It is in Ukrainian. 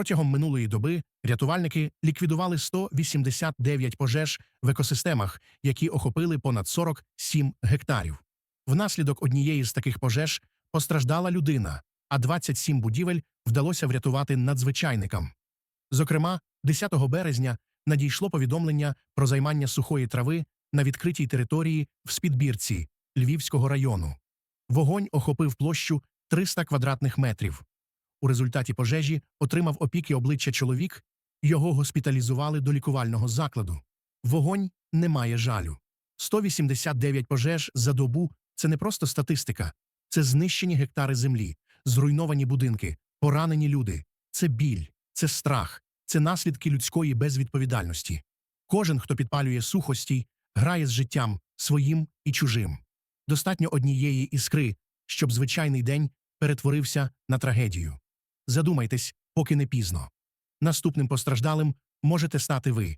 Протягом минулої доби рятувальники ліквідували 189 пожеж в екосистемах, які охопили понад 47 гектарів. Внаслідок однієї з таких пожеж постраждала людина, а 27 будівель вдалося врятувати надзвичайникам. Зокрема, 10 березня надійшло повідомлення про займання сухої трави на відкритій території в Спідбірці Львівського району. Вогонь охопив площу 300 квадратних метрів. У результаті пожежі отримав опіки обличчя чоловік, його госпіталізували до лікувального закладу. Вогонь не має жалю. 189 пожеж за добу це не просто статистика, це знищені гектари землі, зруйновані будинки, поранені люди, це біль, це страх, це наслідки людської безвідповідальності. Кожен, хто підпалює сухості, грає з життям своїм і чужим. Достатньо однієї іскри, щоб звичайний день перетворився на трагедію. Задумайтесь, поки не пізно. Наступним постраждалим можете стати ви.